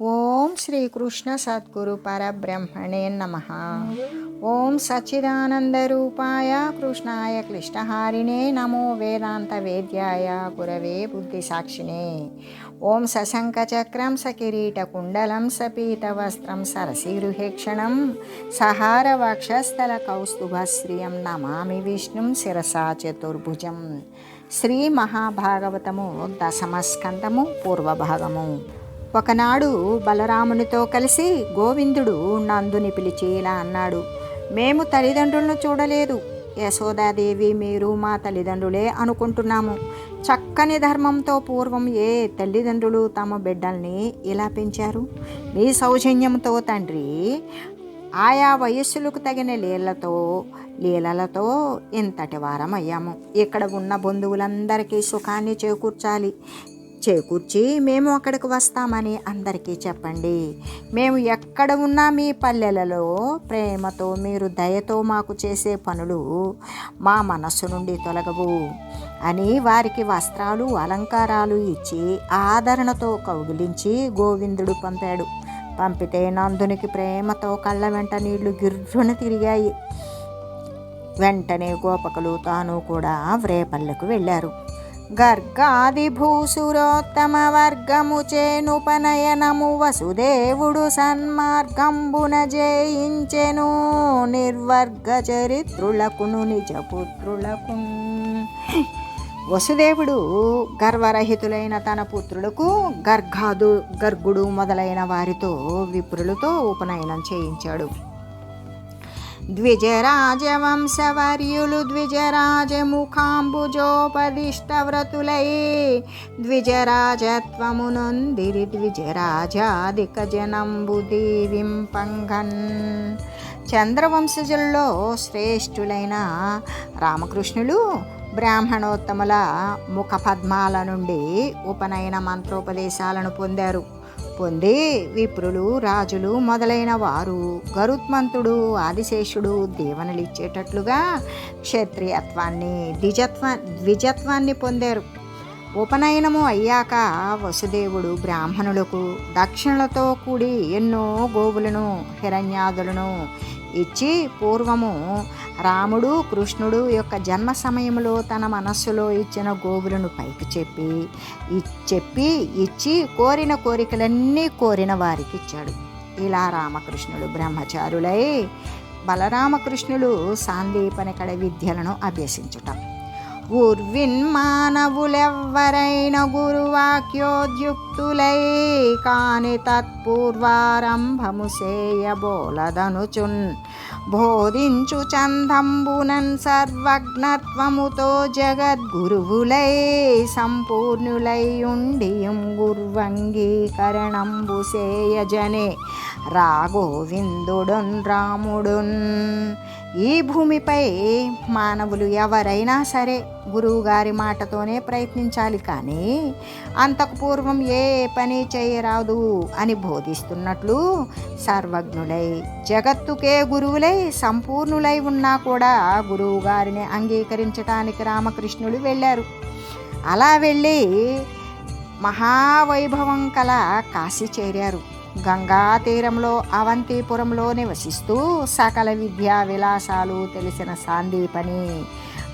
ఓం శ్రీకృష్ణ సద్గురు పరబ్రహ్మణే నమ. ఓం సచ్చిదానందరూపాయ కృష్ణాయ క్లిష్టహారిణే నమో వేదాంత వేద్యాయ గురవే బుద్ధిసాక్షిణే ఓం సశంఖచక్రం సకిరీటకుండలం సపీతవస్త్రం సరసిగృహేక్షణం సహారవక్షస్థల కౌస్తుభశ్రియం నమామి విష్ణుం శిరసా చతుర్భుజం. శ్రీ మహాభాగవతము దశమస్కందము పూర్వభాగము. ఒకనాడు బలరామునితో కలిసి గోవిందుడు నందుని పిలిచి ఇలా అన్నాడు మేము తల్లిదండ్రులను చూడలేదు. యశోదాదేవి మీరు మా తల్లిదండ్రులే అనుకుంటున్నాము. చక్కని ధర్మంతో పూర్వం ఏ తల్లిదండ్రులు తమ బిడ్డల్ని ఇలా పెంచారు? మీ సౌజన్యంతో తండ్రి ఆయా వయస్సులకు తగిన లీలతో లీలలతో ఇంతటి వారం అయ్యాము ఇక్కడ ఉన్న బంధువులందరికీ సుఖాన్ని చేకూర్చాలి. చేకూర్చి మేము అక్కడికి వస్తామని అందరికీ చెప్పండి. మేము ఎక్కడ ఉన్నా మీ పల్లెలలో ప్రేమతో మీరు దయతో మాకు చేసే పనులు మా మనస్సు నుండి తొలగవు అని వారికి వస్త్రాలు అలంకారాలు ఇచ్చి ఆదరణతో కౌగిలించి గోవిందుడు పంపాడు. పంపితే నందునికి ప్రేమతో కళ్ళ వెంట నీళ్ళు గిర్రున తిరిగాయి. వెంటనే గోపకులు తాను కూడా వ్రేపల్లెకు వెళ్ళారు. గర్గాది వర్గము చేనుపనయనము వసుదేవుడు సన్మార్గంబున జయించెను నిర్వర్గ చరిత్రులకును నిజపుత్రులకు. వసుదేవుడు గర్వరహితులైన తన పుత్రులకు గర్గాదు గర్గుడు మొదలైన వారితో విప్రులతో ఉపనయనం చేయించాడు. ద్విజరాజవంశవర్యులు ద్విజరాజముఖాంబుజోపదిష్టవ్రతులై ద్విజరాజత్వమునొందిరి ద్విజరాజాధిక జనంబు దీవింపంగన్ చంద్రవంశజుల్లో శ్రేష్ఠులైన రామకృష్ణులు బ్రాహ్మణోత్తముల ముఖ పద్మాల నుండి ఉపనయన మంత్రోపదేశాలను పొందారు. పొంది విప్రులు రాజులు మొదలైన వారు. గరుత్మంతుడు ఆదిశేషుడు దీవెనలిచ్చేటట్లుగా క్షత్రియత్వాన్ని ద్విజత్వ ద్విజత్వాన్ని పొందారు. ఉపనయనము అయ్యాక వసుదేవుడు బ్రాహ్మణులకు దక్షిణలతో కూడి ఎన్నో గోవులను హిరణ్యాదులను ఇచ్చి పూర్వము రాముడు కృష్ణుడు యొక్క జన్మ సమయంలో తన మనస్సులో ఇచ్చిన గోవులను పైకి చెప్పి చెప్పి ఇచ్చి కోరిన కోరికలన్నీ కోరిన వారికి ఇచ్చాడు. ఇలా రామకృష్ణుడు బ్రహ్మచారులై బలరామకృష్ణులు సాందీపనికడ విద్యలను అభ్యసించుట. గుర్విన్మానవులెవ్వరైన గురువాక్యోద్యుక్తులై కాని తత్పూర్వారంభము చేయబోలదనుచున్ బోధించు చందంబునన్ సర్వజ్ఞత్వముతో జగద్గురువులై సంపూర్ణులై ఉండియం గుర్వంగీకరణంబు చేయజనే రాఘోవిందుడున్ రాముడున్ ఈ భూమిపై మానవులు ఎవరైనా సరే గురువుగారి మాటతోనే ప్రయత్నించాలి కానీ అంతకు పూర్వం ఏ పని చేయరాదు అని బోధిస్తున్నట్లు సర్వజ్ఞులై జగత్తుకే గురువులై సంపూర్ణులై ఉన్నా కూడా గురువుగారిని అంగీకరించటానికి రామకృష్ణుడు వెళ్ళారు. అలా వెళ్ళి మహావైభవం కల కాశీ చేరారు. గంగా తీరంలో అవంతిపురంలో నివసిస్తూ సకల విద్యా విలాసాలు తెలిసిన సాందీపని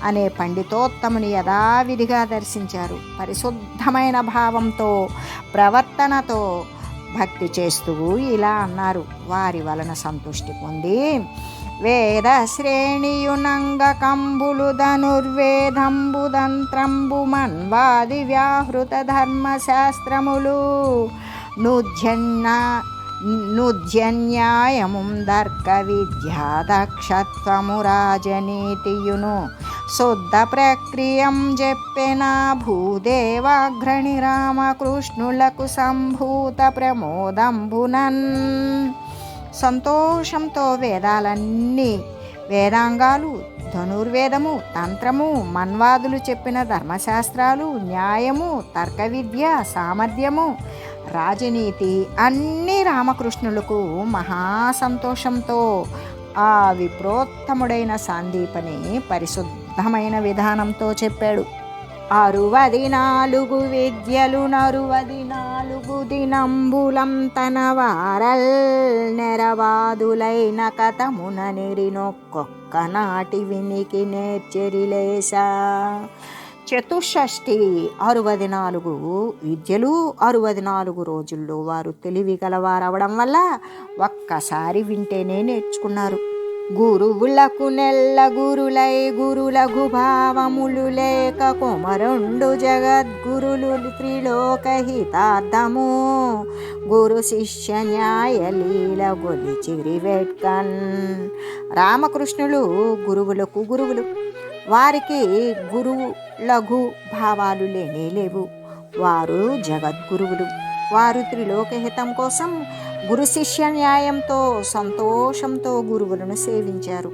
అనే పండితోత్తముని యథావిధిగా దర్శించారు. పరిశుద్ధమైన భావంతో ప్రవర్తనతో భక్తి చేస్తూ ఇలా అన్నారు. వారి వలన సంతుష్టి పొంది వేద శ్రేణియునంగ కంబులు ధనుర్వేదంబు దంత్రంబు మన్వాది వ్యాహృత ధర్మశాస్త్రములు నుధ్యన్న నుధ్యన్యాయముం దర్క విద్యా దక్షత్వము రాజనీతియును శుద్ధ ప్రక్రియం చెప్పిన భూదేవాగ్రణి రామకృష్ణులకు సంభూత ప్రమోదంబునన్ సంతోషంతో వేదాలన్నీ వేదాంగాలు ధనుర్వేదము తంత్రము మన్వాదులు చెప్పిన ధర్మశాస్త్రాలు న్యాయము తర్క విద్య సామర్థ్యము రాజనీతి అన్ని రామకృష్ణులకు మహాసంతోషంతో ఆ విప్రోత్తముడైన సాందీపని పరిశుద్ధమైన విధానంతో చెప్పాడు. అరువది నాలుగు విద్యలు నరువది నాలుగు దినంబులం తన వారల్ నెరవాదులైన కథమున నెరినొక్కొక్క నాటి వినికి నేర్చెరిలేశా. చతుషష్ఠి అరవది నాలుగు విద్యలు అరవది నాలుగు రోజుల్లో వారు తెలివి గలవారవడం వల్ల ఒక్కసారి వింటేనే నేర్చుకున్నారు. గురువులకు నెల్ల గురులై గురులఘు భావములు లేక కుమరుండు జగద్గురులు త్రిలోక హితార్థము. గురు శిష్య న్యాయ లీల గొలిచిరి వెట్కన్. రామకృష్ణులు గురువులకు గురువులు. వారికి గురువు లఘు భావాలు లేనే లేవు. వారు జగద్గురువులు. వారు త్రిలోకహితం కోసం గురు శిష్య న్యాయంతో సంతోషంతో గురువులను సేవించారు.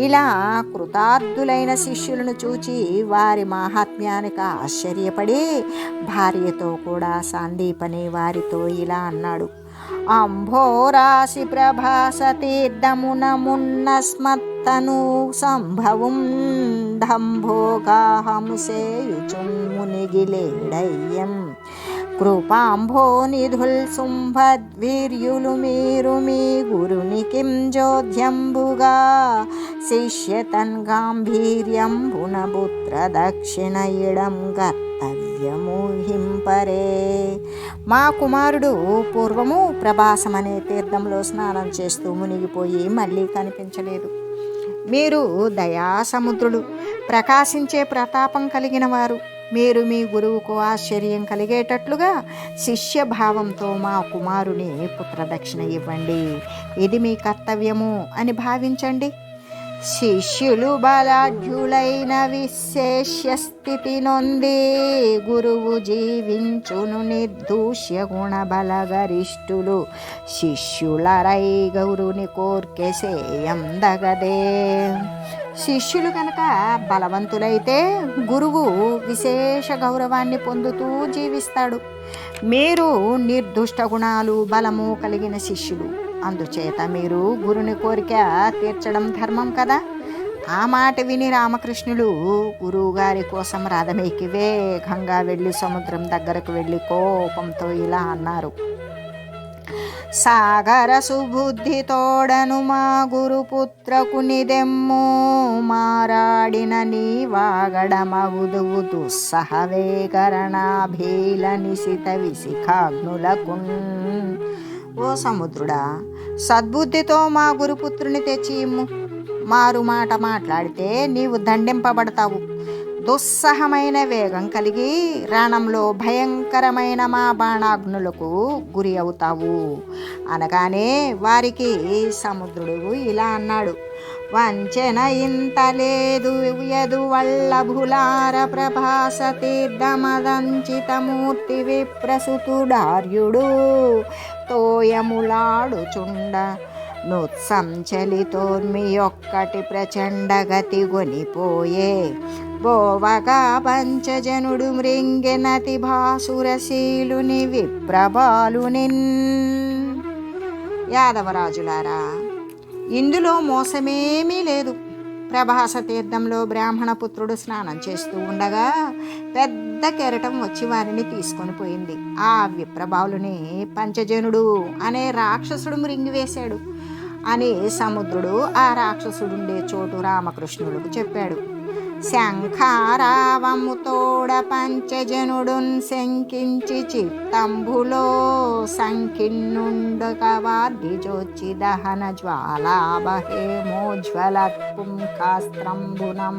ఇలా కృతార్థులైన శిష్యులను చూచి వారి మాహాత్మ్యానికి ఆశ్చర్యపడి భార్యతో కూడా సాందీపని వారితో ఇలా అన్నాడు. అంభోరాశి ప్రభాసతీర్థమున తను సంభవం దంభోగాహంసేయుచున్మునిగిలేడయ్యం కృపాంభో నిధుల్ సుంభద్వీర్యులు మీరు మీ గురుని కిం జోధ్యంబుగా శిష్యతన్ గాంభీర్యం పునపుత్ర దక్షిణ ఇడం కర్తవ్యము హింపరే. మా కుమారుడు పూర్వము ప్రభాసం అనే తీర్థంలో స్నానం చేస్తూ మునిగిపోయి మళ్ళీ కనిపించలేదు. మీరు దయాసముద్రుడు ప్రకాశించే ప్రతాపం కలిగిన వారు. మీరు మీ గురువుకు ఆశ్చర్యం కలిగేటట్లుగా శిష్య భావంతో మా కుమారుని పుత్రదక్షిణ ఇవ్వండి. ఇది మీ కర్తవ్యము అని భావించండి. శిష్యులు బలాఢ్యులైన విశేష్య స్థితి నొంది గురువు జీవించును నిర్దూష్య గుణ బలగరిష్ఠులు శిష్యులరై గౌరుని కోర్కెసేయం దగదే శిష్యులు కనుక బలవంతులైతే గురువు విశేష గౌరవాన్ని పొందుతూ జీవిస్తాడు. మీరు నిర్దుష్ట గుణాలు బలము కలిగిన శిష్యులు. అందుచేత మీరు గురుని కోరిక తీర్చడం ధర్మం కదా. ఆ మాట విని రామకృష్ణులు గురువుగారి కోసం రథమేకి వేగంగా వెళ్ళి సముద్రం దగ్గరకు వెళ్ళి కోపంతో ఇలా అన్నారు. సాగర సుబుద్ధితోడను మా గురుపుత్రకు నిదెమ్ము మారాడిన నీ వాగడమగుదువు దుస్సహవేకరణాభీల నిశిత విశిఖాగ్నులకు ఓ సముద్రుడా సద్బుద్ధితో మా గురుపుత్రుని తెచ్చి ఇమ్ము. మారు మాట మాట్లాడితే నీవు దండింపబడతావు. దుస్సహమైన వేగం కలిగి రణంలో భయంకరమైన మా బాణాగ్నులకు గురి అవుతావు. అనగానే వారికి సముద్రుడు ఇలా అన్నాడు. వంచన ఇంత లేదు యదు వల్లభులార ప్రభాస తీర్థమదంచితమూర్తి విప్రసుతుడార్యుడు. తోయములాడుచుండ. నుత్సంచలితోర్మి ఒక్కటి ప్రచండగతి గొనిపోయే. బోవగా పంచజనుడు మృంగినతి భాసురశీలుని విప్రబాలునిన్ యాదవరాజులారా ఇందులో మోసమేమీ లేదు. ప్రభాస తీర్థంలో బ్రాహ్మణ పుత్రుడు స్నానం చేస్తూ ఉండగా పెద్ద కెరటం వచ్చి వారిని తీసుకొని పోయింది. ఆ విప్రబాలుని పంచజనుడు అనే రాక్షసుడు మృంగివేశాడు అని సముద్రుడు ఆ రాక్షసుడుండే చోటు రామకృష్ణుడికి చెప్పాడు. శంఖారావముతోడ పంచజనుడున్ శంకించి చిత్తంభులో సంకిన్నుండకవార్ధిజోచి దహన జ్వాలాబహేమోజ్వల పుంకాస్త్రంబునం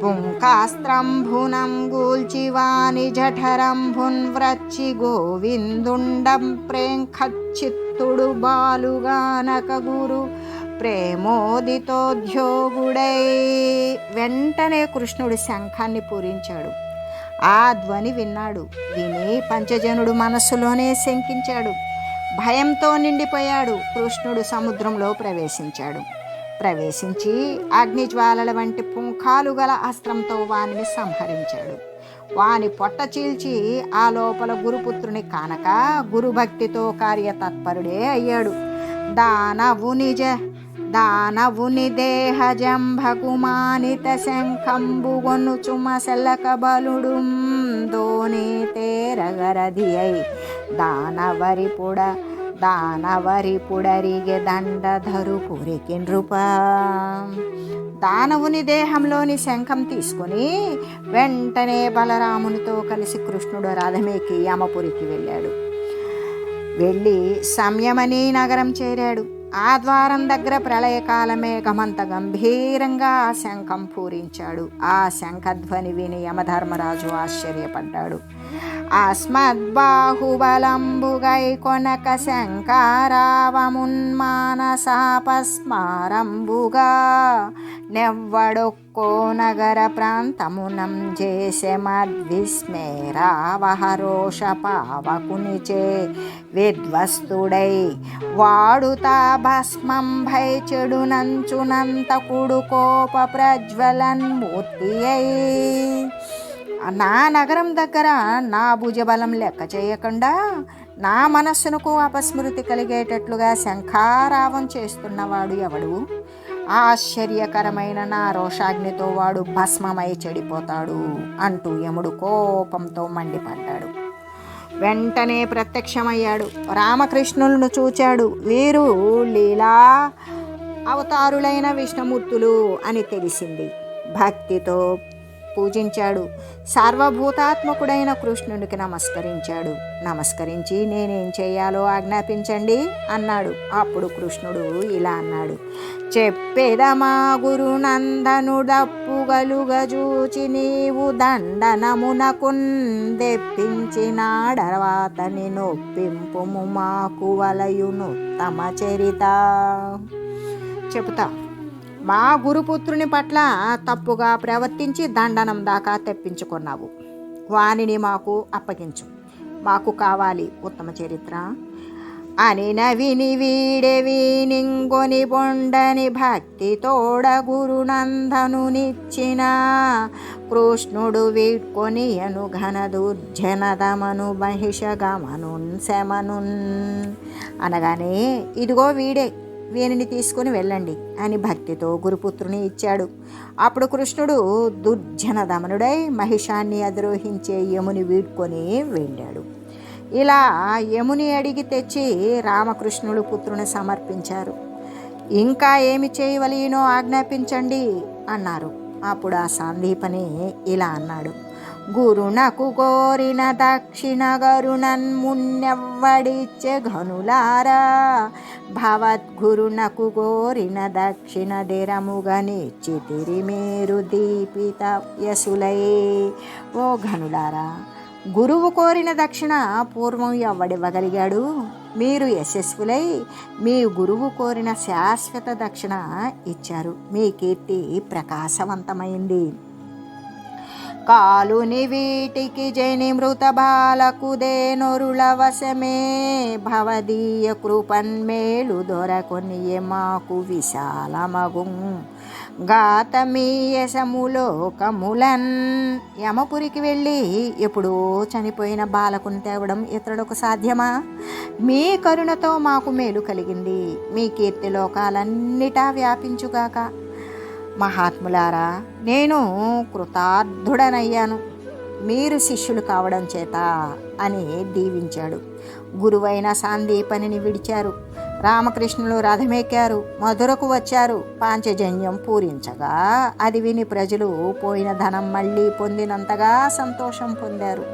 పుంకాస్త్రంభునం గూల్చివాని జఠరంభున్ వ్రచ్చి గోవిందుండం ప్రేంఖచ్చిత్తుడు బాలుగానక గురు ప్రేమోదితోద్యోగుడై. వెంటనే కృష్ణుడు శంఖాన్ని పూరించాడు. ఆ ధ్వని విన్నాడు. విని పంచజనుడు మనస్సులోనే శంకించాడు. భయంతో నిండిపోయాడు. కృష్ణుడు సముద్రంలో ప్రవేశించాడు. ప్రవేశించి అగ్నిజ్వాలల వంటి పుంఖాలు గల అస్త్రంతో వానిని సంహరించాడు. వాని పొట్ట చీల్చి ఆ లోపల గురుపుత్రుని కానక గురుభక్తితో కార్యతత్పరుడే అయ్యాడు. దానవు నిజ దానవుని దేహజంభకుమానిత శంఖంబుగొను చుమసెల్లక బలుడు దోనే తేరగరది అయి దానవరి పుడ దానవరి పుడరిగే దండధరు పురికి నృప దానవుని దేహంలోని శంఖం తీసుకుని వెంటనే బలరామునితో కలిసి కృష్ణుడు రథమేకి యమపురికి వెళ్ళాడు. వెళ్ళి సంయమని నగరం చేరాడు. ఆ ద్వారం దగ్గర ప్రళయకాలమే గమంత గంభీరంగా ఆ శంఖం పూరించాడు. ఆ శంఖధ్వని విని యమధర్మరాజు ఆశ్చర్యపడ్డాడు. అస్మద్బాహుబలంబుగై కొనక శంకారావమున్మానసాపస్మారంబుగా నెవ్వడొక్కో నగర ప్రాంతమునం చేసే మద్విస్మేరావహరోష పావకునిచే విద్వస్తుడై వాడుతా భస్మం భై చెడునంచునంత కుడుకోప ప్రజ్వలన్ అయి నా నగరం దగ్గర నా భుజబలం లెక్క చేయకుండా నా మనస్సునకు అపస్మృతి కలిగేటట్లుగా శంఖారావం చేస్తున్నవాడు ఎవడు? ఆశ్చర్యకరమైన నా రోషాగ్నితో వాడు భస్మమై చెడిపోతాడు అంటూ యముడు కోపంతో మండిపడ్డాడు. వెంటనే ప్రత్యక్షమయ్యాడు. రామకృష్ణులను చూచాడు. వీరు లీలా అవతారులైన విష్ణుమూర్తులు అని తెలిసింది. భక్తితో పూజించాడు. సార్వభూతాత్మకుడైన కృష్ణుడికి నమస్కరించాడు. నమస్కరించి నేనేం చేయాలో ఆజ్ఞాపించండి అన్నాడు. అప్పుడు కృష్ణుడు ఇలా అన్నాడు. చెప్పేదమా గురునందనుడప్పుగలుగజూచి నీవు దండనమునకుందెప్పించినాడవాతని నొప్పింపు మాకు వలయును తమ చరిత. చెబుతా. మా గురుపుత్రుని పట్ల తప్పుగా ప్రవర్తించి దండనం దాకా తెప్పించుకున్నావు. వానిని మాకు అప్పగించు. మాకు కావాలి ఉత్తమ చరిత్ర. అని నవిని వీడెవి నింగొని బొండని భక్తి తోడ గురునందనునిచ్చిన. కృష్ణుడు వీడ్కొని అను ఘన దుర్జనదమను మహిషగమనున్ శమనున్. అనగానే ఇదిగో వీడే వీనిని తీసుకుని వెళ్ళండి అని భక్తితో గురుపుత్రుని ఇచ్చాడు. అప్పుడు కృష్ణుడు దుర్జన దమనుడై మహిషాన్ని అధిరోహించే యముని వీడ్కొని వెళ్ళాడు. ఇలా యముని అడిగి తెచ్చి రామకృష్ణుడు పుత్రుని సమర్పించారు. ఇంకా ఏమి చేయవలనో ఆజ్ఞాపించండి అన్నారు. అప్పుడు ఆ సందీపని ఇలా అన్నాడు. గురునకు కోరిన దక్షిణ గరుణన్మున్నెవ్వడిచ్చే ఘనులారా. భవద్గురునకు కోరిన దక్షిణ దిరముగనిచ్చి మీరు దీపిత యసులై ఓ ఘనులారా గురువు కోరిన దక్షిణ పూర్వం ఎవ్వడివ్వగలిగాడు మీరు యశస్వులై మీ గురువు కోరిన శాశ్వత దక్షిణ ఇచ్చారు. మీ కీర్తి ప్రకాశవంతమైంది. కాలుని వీటికి జని మృత బాలకుదే నొరుల వశమే. భవదీయ కృపన్మేలు దొరకొని మాకు విశాలమగు. గాతమీయసములోకములన్ యమపురికి వెళ్ళి ఎప్పుడో చనిపోయిన బాలకుని తేవడం ఇతరులకు సాధ్యమా? మీ కరుణతో మాకు మేలు కలిగింది. మీ కీర్తి లోకాలన్నిటా వ్యాపించుగాక. మహాత్ములారా నేను కృతార్థుడనయ్యాను. మీరు శిష్యులు కావడం చేత అని దీవించాడు. గురువైన సాందీపనిని విడిచారు. రామకృష్ణులు రథమెక్కారు. మధురకు వచ్చారు. పాంచజన్యం పూరించగా అది విని ప్రజలు పోయిన ధనం మళ్ళీ పొందినంతగా సంతోషం పొందారు.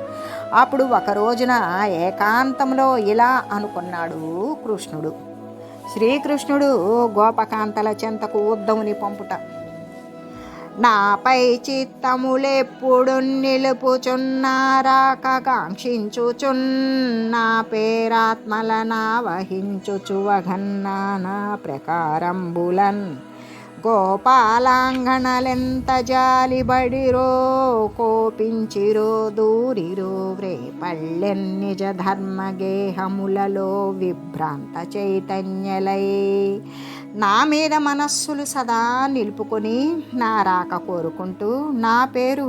అప్పుడు ఒక రోజున ఏకాంతంలో ఇలా అనుకున్నాడు కృష్ణుడు. శ్రీకృష్ణుడు గోపకాంతల చెంతకు ఉద్దముని పంపుట. నాపై చిత్తములెప్పుడు నిలుపుచున్నారాక కాంక్షించుచున్నా పేరాత్మల నా వహించుచు వఘన్నానా ప్రకారంబులన్? గోపాలాంగణలెంత జాలిబడిరో? కోపించిరో? దూరిరో? వ్రేపళ్ళెన్ నిజ ధర్మగేహములలో విభ్రాంత చైతన్యలై నా మీద మనస్సులు సదా నిలుపుకొని నా రాక కోరుకుంటూ నా పేరు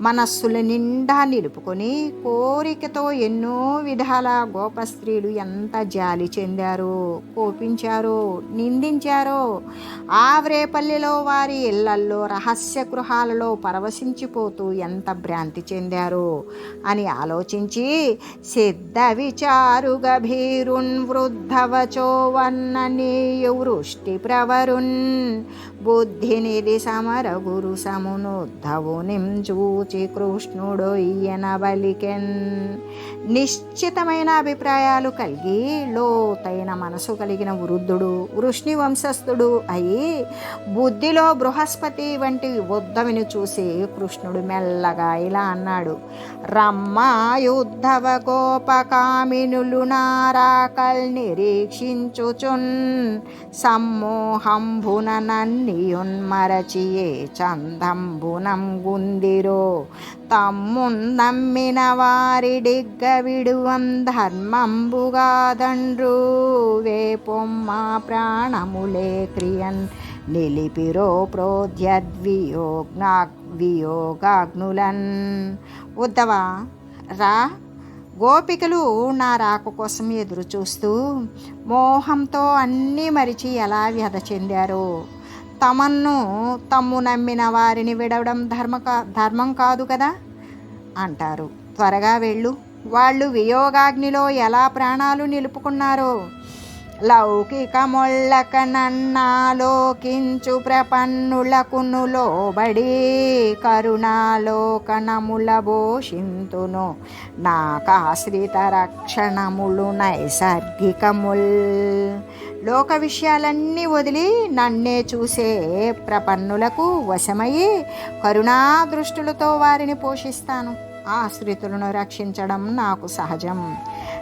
మనస్సుల నిండా నిలుపుకొని కోరికతో ఎన్నో విధాల గోప స్త్రీలు ఎంత జాలి చెందారో కోపించారో నిందించారో ఆవరేపల్లిలో వారి ఇళ్ళల్లో రహస్య గృహాలలో పరవశించిపోతూ ఎంత భ్రాంతి చెందారో అని ఆలోచించి సిద్ధ విచారు గభీరున్ पुष्टिप्रवरुण् వన్ననీయువృ వృష్టిప్రవరున్ సమర గురు చూచి కృష్ణుడు ఈయన బలికెన్ నిశ్చితమైన అభిప్రాయాలు కలిగి లోతైన మనసు కలిగిన వృద్ధుడు వృష్ణి వంశస్థుడు అయి బుద్ధిలో బృహస్పతి వంటి ఉద్ధవిని చూసి కృష్ణుడు మెల్లగా ఇలా అన్నాడు రమ్మా యుద్ధవ గోపకామినులు నారాకల్ నిరీక్షించుచున్. సమ్మోహంభున నన్ని చందంబునం గుందిరో తమ్ముందమ్మిన వారిడిగ్గ విడువం ధర్మంబుగాదండ్రు వేపొమ్మ ప్రాణములే క్రియన్ నిలిపిరో ప్రోధ్యద్వియోగ్నా వియోగాగ్నులన్ ఉద్దవా రా గోపికలు నా రాక కోసం ఎదురు చూస్తూ మోహంతో అన్నీ మరిచి ఎలా వ్యధ చెందారో తమన్ను తమ్ము నమ్మిన వారిని విడవడం ధర్మ ధర్మం కాదు కదా? అంటారు. త్వరగా వెళ్ళు. వాళ్ళు వియోగాగ్నిలో ఎలా ప్రాణాలు నిలుపుకున్నారో? లౌకిక మొల్లక నన్నాలోకించు ప్రపన్నులకును లోబడి కరుణాలోకనముల భోషింతును నాకాశ్రిత రక్షణములు నైసర్గికముల్ లోక విషయాలన్నీ వదిలి నన్నే చూసే ప్రపన్నులకు వశమయ్యి కరుణా దృష్టులతో వారిని పోషిస్తాను. ఆశ్రితులను రక్షించడం నాకు సహజం.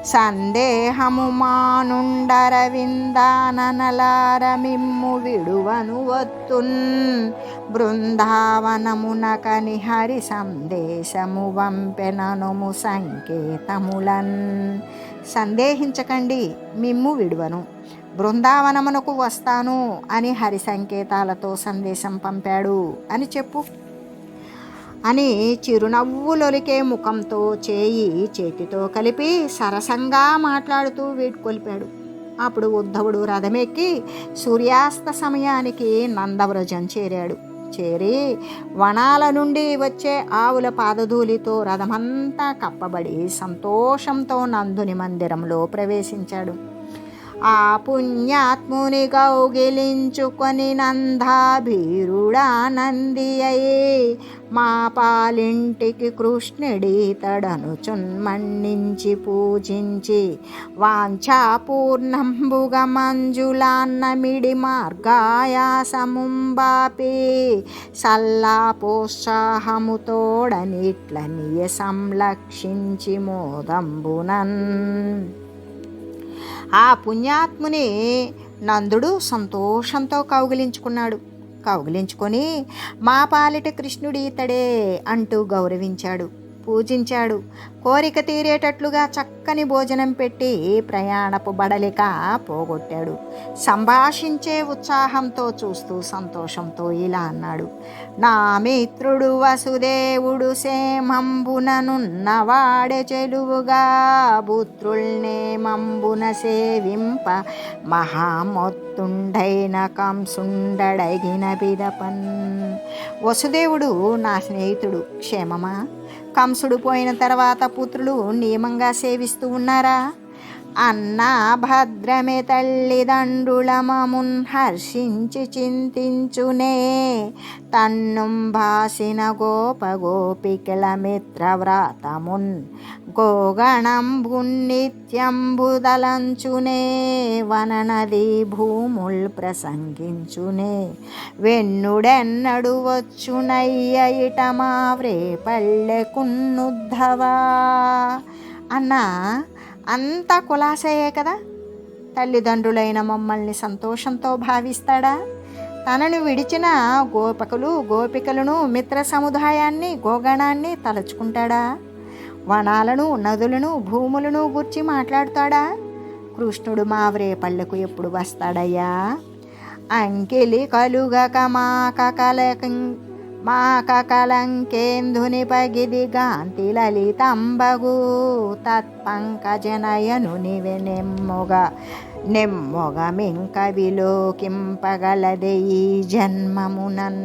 సందేహము మానుండరవిందాననలారమిమ్ము విడువను వత్తున్. బృందావనమునకని హరి సందేశము వంపెననుము సంకేతములన్. సందేహించకండి మిమ్ము విడువను. బృందావనమునకు వస్తాను అని హరి సంకేతాలతో సందేశం పంపాడు అని చెప్పు. అని చిరునవ్వులొలికే ముఖంతో చేయి చేతితో కలిపి సరసంగా మాట్లాడుతూ వీడ్కొలిపాడు. అప్పుడు ఉద్ధవుడు రథమెక్కి సూర్యాస్త సమయానికి నందవ్రజం చేరాడు. చేరి వనాల నుండి వచ్చే ఆవుల పాదధూలితో రథమంతా కప్పబడి సంతోషంతో నందుని మందిరంలో ప్రవేశించాడు. ఆ పుణ్యాత్ముని కౌగిలించుకొని నందాభీరుడానంది నంది మా పాలింటికి కృష్ణుడి చున్మన్నించి పూజించి వాంఛాపూర్ణంబుగ మంజులాన్నమిడి మార్గాయాసముంబాపి. సల్లాపోత్సాహముతోడనిట్లనియ సంలక్షించి మోదంబునన్. ఆ పుణ్యాత్ముని నందుడు సంతోషంతో కౌగిలించుకున్నాడు. కౌగిలించుకొని మా పాలిట కృష్ణుడు ఇతడే అంటూ గౌరవించాడు. పూజించాడు. కోరిక తీరేటట్లుగా చక్కని భోజనం పెట్టి ప్రయాణపు బడలిక పోగొట్టాడు. సంభాషించే ఉత్సాహంతో చూస్తూ సంతోషంతో ఇలా అన్నాడు. నా మిత్రుడు వసుదేవుడు సేమంబుననున్నవాడే చెలువుగా పుత్రుల్నే మంబున సేవింప మహామొత్తుండైన కంసుండడగిన పిదపన్. వసుదేవుడు నా స్నేహితుడు క్షేమమా? కంసుడు పోయిన తర్వాత పుత్రులు నియమంగా సేవిస్తూ ఉన్నారా? అన్నా భద్రమే తల్లిదండ్రులమమున్ హర్షించి చింతించునే. తన్నుం భాసిన గోప గోపికల మిత్రవ్రాతమున్ గోగణంభున్నిత్యంబుదలంచునే వననది భూముల్ ప్రసంగించునే. వెన్నుడెన్నడు వచ్చునయ్య ఇట మావ్రే పల్లెకున్నుద్ధవా అన్నా అంతా కులాసయే కదా? తల్లిదండ్రులైన మమ్మల్ని సంతోషంతో భావిస్తాడా? తనను విడిచిన గోపకులు గోపికలను మిత్ర సముదాయాన్ని గోగణాన్ని తలుచుకుంటాడా? వనాలను నదులను భూములను గుర్చి మాట్లాడతాడా? కృష్ణుడు మావరే పళ్ళకు ఎప్పుడు వస్తాడయ్యా? అంకెలి కలుగక మాక కలకం మాక పగిది గాంతి లలితంబగు తత్పంకజనయను నివె నెమ్మొగ నెమ్మొగమింక విలోకింపగలదే ఈ జన్మమునన్.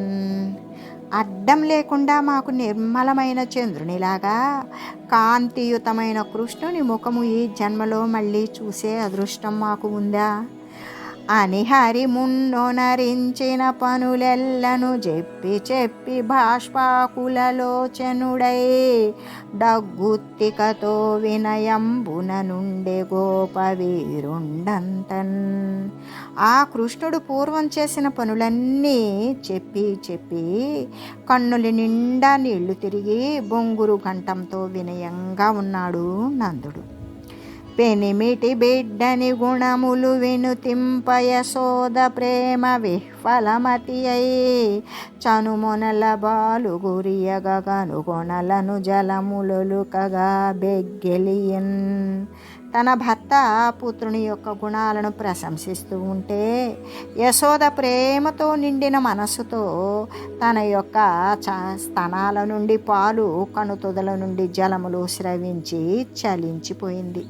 అడ్డం లేకుండా మాకు నిర్మలమైన చంద్రునిలాగా కాంతియుతమైన కృష్ణుని ముఖము ఈ జన్మలో మళ్ళీ చూసే అదృష్టం మాకు ఉందా? అని హరి మున్నొనరించిన పనులెల్లను చెప్పి చెప్పి బాష్పాకులలోచనుడై డగ్గుత్తికతో వినయంబున నుండే గోపవీరుండంతన్. ఆ కృష్ణుడు పూర్వం చేసిన పనులన్నీ చెప్పి చెప్పి కన్నుల నిండా నీళ్ళు తిరిగి బొంగురు గంటంతో వినయంగా ఉన్నాడు నందుడు. పెనిమిటి బిడ్డని గుణములు వినుతింపయ సోద ప్రేమ విహ్వలమతి అయి. చనుమొనల బాలు గురియగను కనుగొనలను జలములొలుకగా బెగ్గెలియన్. తన భర్త పుత్రుని యొక్క గుణాలను ప్రశంసిస్తూ ఉంటే యశోద ప్రేమతో నిండిన మనసుతో తన యొక్క చ స్తనాల నుండి పాలు కనుతుదల నుండి జలములు స్రవించి చలించిపోయింది.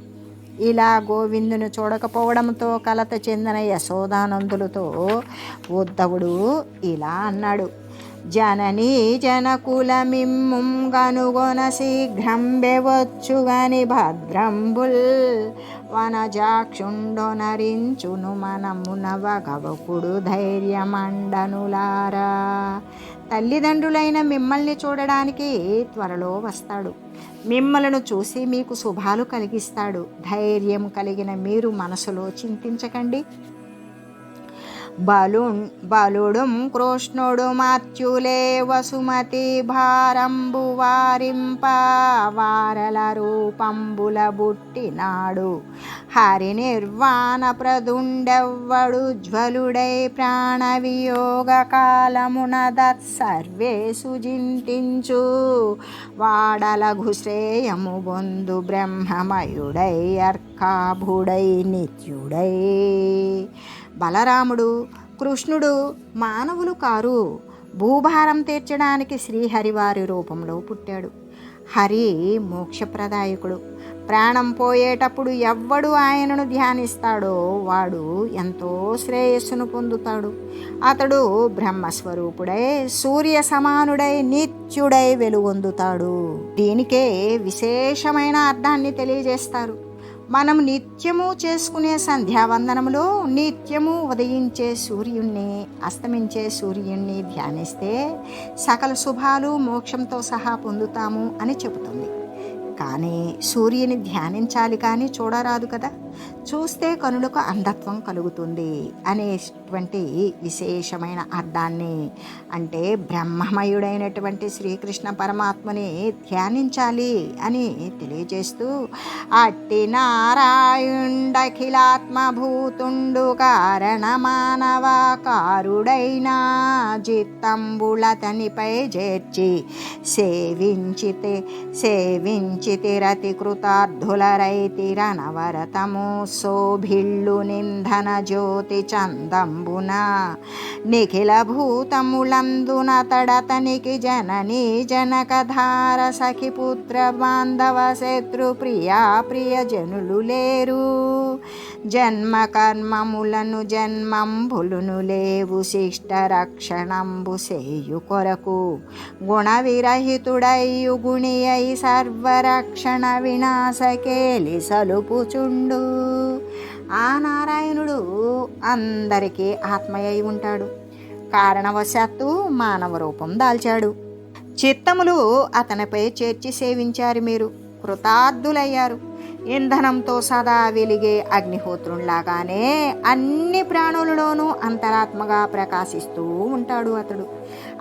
ఇలా గోవిందును చూడకపోవడంతో కలత చెందిన యశోదానందులతో ఉద్ధవుడు ఇలా అన్నాడు. జననీ జనకుల గనుగొన శీఘ్రం బెవచ్చుగని భద్రంబుల్. వనజాక్షుండొనరించును మనమున వగవకుడు ధైర్యమండనులారా. తల్లిదండ్రులైన మిమ్మల్ని చూడడానికి త్వరలో వస్తాడు. మిమ్మలను చూసి మీకు శుభాలు కలిగిస్తాడు. ధైర్యం కలిగిన మీరు మనసులో చింతించకండి. బలు బలుడుం కృష్ణుడు మత్యులే వసుమతి భారంబు వారింప వారల రూపంబుల బుట్టినాడు హరి నిర్వాణ ప్రదుండెవ్వడు జ్వలుడై ప్రాణవియోగ కాలమున కాలమున దత్సర్వే సుజింతించు. వాడలఘు శ్రేయము బొందు బ్రహ్మమయుడై అర్కాభుడై నిత్యుడై. బలరాముడు కృష్ణుడు మానవులు కారు. భూభారం తీర్చడానికి శ్రీహరివారి రూపంలో పుట్టాడు. హరి మోక్షప్రదాయకుడు. ప్రాణం పోయేటప్పుడు ఎవ్వడు ఆయనను ధ్యానిస్తాడో వాడు ఎంతో శ్రేయస్సును పొందుతాడు. అతడు బ్రహ్మస్వరూపుడై సూర్య సమానుడై నిత్యుడై వెలుగొందుతాడు. దీనికే విశేషమైన అర్థాన్ని తెలియజేస్తారు. మనం నిత్యము చేసుకునే సంధ్యావందనములో నిత్యము ఉదయించే సూర్యుణ్ణి అస్తమించే సూర్యుణ్ణి ధ్యానిస్తే సకల శుభాలు మోక్షంతో సహా పొందుతాము అని చెబుతుంది. కానీ సూర్యుని ధ్యానించాలి కానీ చూడరాదు కదా. చూస్తే కనులకు అంధత్వం కలుగుతుంది అనేటువంటి విశేషమైన అర్థాన్ని అంటే బ్రహ్మమయుడైనటువంటి శ్రీకృష్ణ పరమాత్మని ధ్యానించాలి అని తెలియజేస్తూ అట్టి నారాయుండఖిలాత్మభూతుండు కారణ మానవాకారుడైన జిత్తంబులతనిపై చేర్చి సేవించితే సేవించి సేవించితిరతి కృతార్థులరైతిరనవరతము. శోభిల్లు నింధన జ్యోతి చందంబున నిఖిల భూతములందున తడతనికి జననీ జనకధార సఖి పుత్ర బాంధవ శత్రు ప్రియా ప్రియ జనులు లేరు. జన్మ కర్మములను జన్మంబులును లేవు. శిష్ట రక్షణంబు సేయు కొరకు గుణ విరహితుడయ్యు గుణి అయి సర్వరక్షణ వినాశకేలి సలుపుచుండు. ఆ నారాయణుడు అందరికీ ఆత్మయ్య ఉంటాడు. కారణవశాత్తు మానవ రూపం దాల్చాడు. చిత్తములు అతనిపై చేర్చి సేవించారు మీరు. కృతార్థులయ్యారు. ఇంధనంతో సదా వెలిగే అగ్నిహోత్రుల్లాగానే అన్ని ప్రాణులలోనూ అంతరాత్మగా ప్రకాశిస్తూ ఉంటాడు అతడు.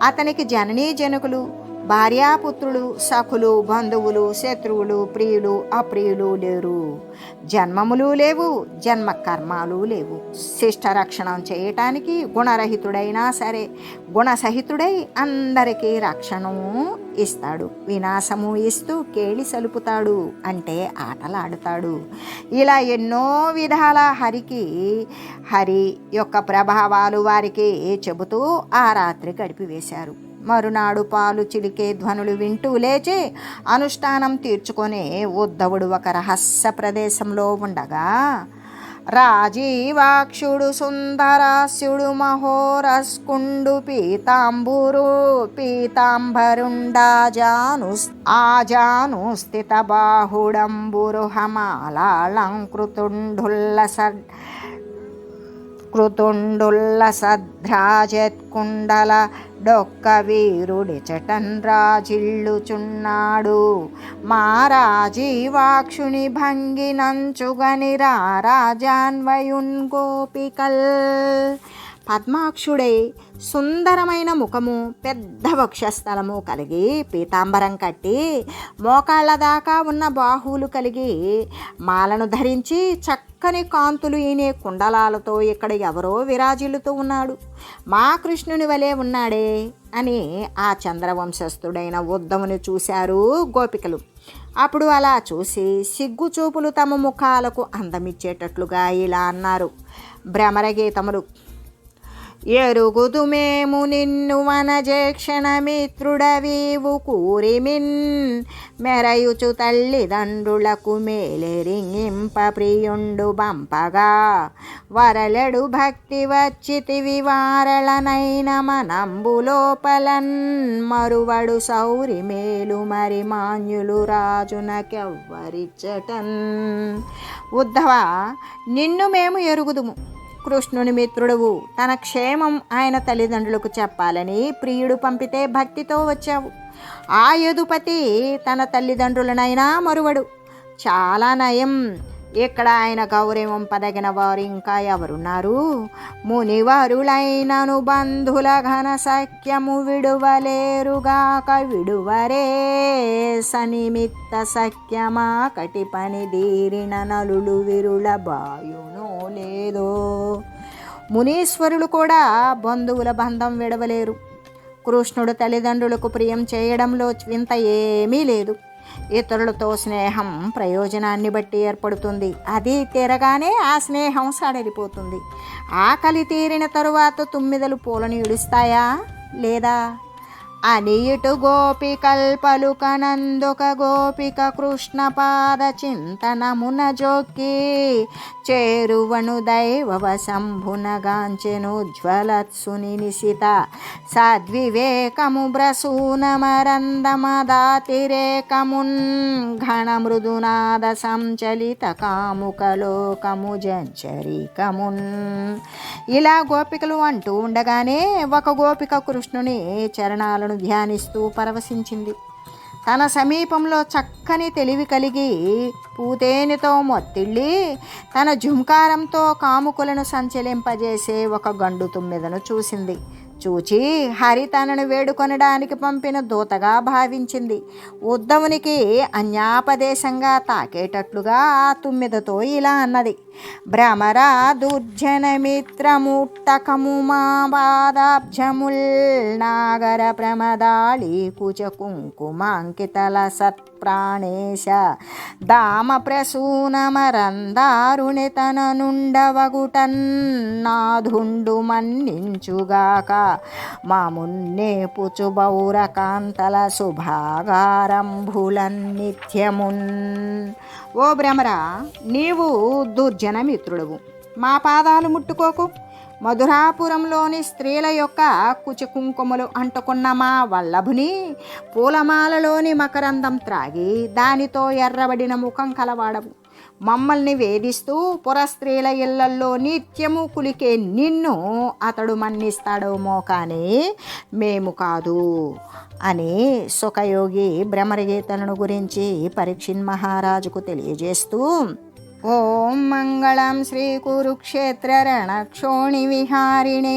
అతనికి జననీ జనకులు భార్యాపుత్రులు సఖులు బంధువులు శత్రువులు ప్రియులు అప్రియులు లేరు. జన్మములు లేవు జన్మ కర్మాలు లేవు. శిష్ట రక్షణం చేయటానికి గుణరహితుడైనా సరే గుణసహితుడై అందరికీ రక్షణము ఇస్తాడు. వినాశము ఇస్తూ కేళి సలుపుతాడు అంటే ఆటలాడుతాడు. ఇలా ఎన్నో విధాల హరికి హరి యొక్క ప్రభావాలు వారికి చెబుతూ ఆ రాత్రి గడిపివేశారు. మరునాడు పాలు చిలికే ధ్వనులు వింటూ లేచి అనుష్ఠానం తీర్చుకొని ఉద్ధవుడు ఒక రహస్య ప్రదేశంలో ఉండగా రాజీవాక్షుడు సుందరాస్యుడు మహోరస్కుండు పీతాంబురు పీతాంబరుండాజాను ఆజాను స్థిత బాహుడంబురు హమాలాళంకృతుండుల్లస కృతుండుల్లసద్రాజత్కుండల డొక్క వీరుడి చటన్ రాజిల్లుచున్నాడు. మారాజీ వాక్షుని భంగి నంచుగని రాజాన్వయున్ గోపికల్. పద్మాక్షుడై సుందరమైన ముఖము పెద్ద వక్షస్థలము కలిగి పీతాంబరం కట్టి మోకాళ్ళ దాకా ఉన్న బాహువులు కలిగి మాలను ధరించి చక్కని కాంతులు ఈనే కుండలాలతో ఇక్కడ ఎవరో విరాజిల్లుతూ ఉన్నాడు. మా కృష్ణుని వలె ఉన్నాడే అని ఆ చంద్రవంశస్థుడైన ఉద్ధముని చూశారు గోపికలు. అప్పుడు అలా చూసి సిగ్గు చూపులు తమ ముఖాలకు అందమిచ్చేటట్లుగా ఇలా అన్నారు. భ్రమరగీతములు ఎరుగుదు మేము నిన్ను వనజేక్షణ మిత్రుడవీవు కూరిమిన్. మెరయుచు తల్లిదండ్రులకు మేలెరింగింప ప్రియుండు బంపగా. వరలెడు భక్తి వచ్చితివి వారళనైన మనంబులోపలన్ మరువడు సౌరి మేలు మరి మాన్యులు రాజునకెవ్వరిచ్చటన్. ఉద్ధవ నిన్ను మేము ఎరుగుదుము. కృష్ణుని మిత్రుడువు. తన క్షేమం ఆయన తల్లిదండ్రులకు చెప్పాలని ప్రియుడు పంపితే భక్తితో వచ్చావు. ఆ యదుపతి తన తల్లిదండ్రులనైనా మరువడు. చాలా నయం. ఇక్కడ ఆయన గౌరవం పదగిన వారు ఇంకా ఎవరున్నారు? మునివరులైనను బంధుల ఘన సఖ్యము విడువలేరుగాక విడువరే సనిమిత్త సఖ్యమా కటి పని దీరిన నలులు విరుల బాయునో లేదో. మునీశ్వరులు కూడా బంధువుల బంధం విడవలేరు. కృష్ణుడు తల్లిదండ్రులకు ప్రియం చేయడంలో వింత ఏమీ లేదు. ఇతరులతో స్నేహం ప్రయోజనాన్ని బట్టి ఏర్పడుతుంది. అది తీరగానే ఆ స్నేహం సడలిపోతుంది. ఆకలి తీరిన తరువాత తుమ్మిదలు పూలను ఇడుస్తాయా? లేదా? అనియుటు గోపికల్పలు కనందుక గోపిక కృష్ణపాద చింతనమున జోక్కి చేరువను దైవవ శంభునగాంచెనుజ్వలత్సుని నిశిత. సద్వివేకము బ్రసూనమరందమదాతిరేకమున్ ఘన మృదునాద సంచలిత కాముకలోకము జంచరికమున్. ఇలా గోపికలు అంటూ ఉండగానే ఒక గోపిక కృష్ణుని చరణాలను ధ్యానిస్తూ పరవశించింది. తన సమీపంలో చక్కని తెలివి కలిగి పూతేనితో మొత్తిళ్ళి తన జుంకారంతో కాముకులను సంచలింపజేసే ఒక గండు తుమ్మెదను చూసింది. చూచి హరి తనను వేడుకొనడానికి పంపిన దూతగా భావించింది. ఉద్దమునికి అన్యాపదేశంగా తాకేటట్లుగా ఆ తుమ్మిదతో ఇలా అన్నది. భ్రమరాదుర్జనమిత్రముట్టకము మా పాదాబ్జముల్ నాగర ప్రమదాళి కుచ కుంకుమాంకితల సత్ప్రాణేశ దామ ప్రసూనమరందారుణి తన నుండవగుటన్ మన్నించుగాక మామున్నే పుచు బౌరకాంతల శుభాగారంభులన్నిత్యమున్ ఓ భ్రమరా నీవు దుర్జన మిత్రుడవు మా పాదాలు ముట్టుకోకు. మధురాపురంలోని స్త్రీల యొక్క కుచ కుంకుమలు అంటుకున్న మా వల్లభుని పూలమాలలోని మకరందం త్రాగి దానితో ఎర్రబడిన ముఖం కలవాడవు. మమ్మల్ని వేధిస్తూ పురస్త్రీల ఇళ్ళల్లో నిత్యము కులికే నిన్ను అతడు మన్నిస్తాడేమో కానీ మేము కాదు అని సుఖయోగి భ్రమరగీతలను గురించి పరీక్షిన్ మహారాజుకు తెలియజేస్తూ ఓం మంగళం శ్రీ కురుక్షేత్ర రణక్షోణి విహారిణే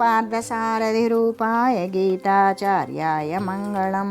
పార్థసారథి రూపాయ గీతాచార్యాయ మంగళం.